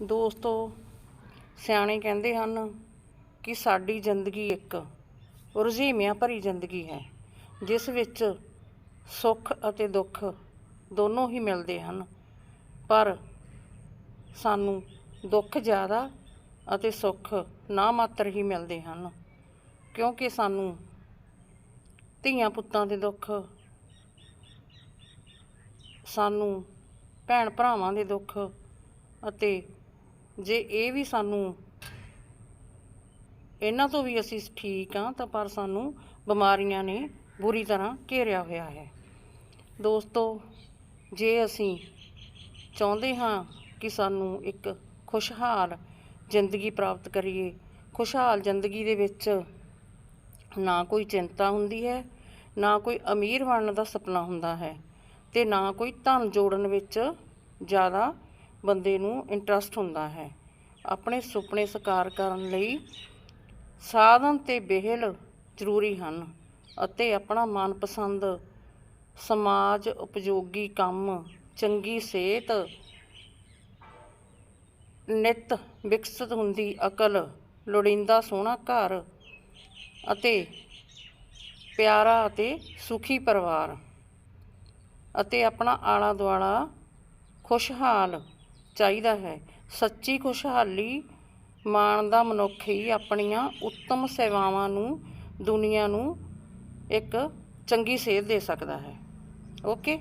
ਦੋਸਤੋ, ਸਿਆਣੇ ਕਹਿੰਦੇ ਹਨ ਕਿ ਸਾਡੀ ਜ਼ਿੰਦਗੀ ਇੱਕ ਰੁਝੇਵਿਆਂ ਭਰੀ ਜ਼ਿੰਦਗੀ ਹੈ, ਜਿਸ ਵਿੱਚ ਸੁੱਖ ਅਤੇ ਦੁੱਖ ਦੋਨੋਂ ਹੀ ਮਿਲਦੇ ਹਨ। ਪਰ ਸਾਨੂੰ ਦੁੱਖ ਜ਼ਿਆਦਾ ਅਤੇ ਸੁੱਖ ਨਾ ਮਾਤਰ ਹੀ ਮਿਲਦੇ ਹਨ, ਕਿਉਂਕਿ ਸਾਨੂੰ ਧੀਆਂ ਪੁੱਤਾਂ ਦੇ ਦੁੱਖ, ਸਾਨੂੰ ਭੈਣ ਭਰਾਵਾਂ ਦੇ ਦੁੱਖ ਅਤੇ ਜੇ ਇਹ ਵੀ ਸਾਨੂੰ ਇਹਨਾਂ ਤੋਂ ਵੀ ਅਸੀਂ ਠੀਕ ਹਾਂ, ਤਾਂ ਪਰ ਸਾਨੂੰ ਬਿਮਾਰੀਆਂ ਨੇ ਬੁਰੀ ਤਰ੍ਹਾਂ ਘੇਰਿਆ ਹੋਇਆ ਹੈ। ਦੋਸਤੋ, ਜੇ ਅਸੀਂ ਚਾਹੁੰਦੇ ਹਾਂ ਕਿ ਸਾਨੂੰ ਇੱਕ ਖੁਸ਼ਹਾਲ ਜ਼ਿੰਦਗੀ ਪ੍ਰਾਪਤ ਕਰੀਏ, ਖੁਸ਼ਹਾਲ ਜ਼ਿੰਦਗੀ ਦੇ ਵਿੱਚ ਨਾ ਕੋਈ ਚਿੰਤਾ ਹੁੰਦੀ ਹੈ, ਨਾ ਕੋਈ ਅਮੀਰ ਬਣਨ ਦਾ ਸੁਪਨਾ ਹੁੰਦਾ ਹੈ ਤੇ ਨਾ ਕੋਈ ਧਨ ਜੋੜਨ ਵਿੱਚ ਜ਼ਿਆਦਾ ਬੰਦੇ ਨੂੰ ਇੰਟਰਸਟ ਹੁੰਦਾ ਹੈ। ਆਪਣੇ ਸੁਪਨੇ ਸਾਕਾਰ ਕਰਨ ਲਈ ਸਾਧਨ ਤੇ ਬਿਹਲ ਜ਼ਰੂਰੀ ਹਨ ਅਤੇ ਆਪਣਾ ਮਨਪਸੰਦ ਸਮਾਜ ਉਪਯੋਗੀ ਕੰਮ, ਚੰਗੀ ਸਿਹਤ ਨਿਤ ਵਿਕਸਿਤ ਹੁੰਦੀ ਅਕਲ, ਲੋੜੀਂਦਾ ਸੋਹਣਾ ਘਰ ਅਤੇ ਪਿਆਰਾ ਅਤੇ ਸੁਖੀ ਪਰਿਵਾਰ ਅਤੇ ਆਪਣਾ ਆਲਾ ਦੁਆਲਾ ਖੁਸ਼ਹਾਲ ਚਾਹੀਦਾ ਹੈ। ਸੱਚੀ ਖੁਸ਼ਹਾਲੀ ਮਾਣਦਾ ਮਨੁੱਖ ਹੀ ਆਪਣੀਆਂ ਉੱਤਮ ਸੇਵਾਵਾਂ ਨੂੰ, ਦੁਨੀਆ ਨੂੰ ਇੱਕ ਚੰਗੀ ਸੇਧ ਦੇ ਸਕਦਾ ਹੈ। ਓਕੇ।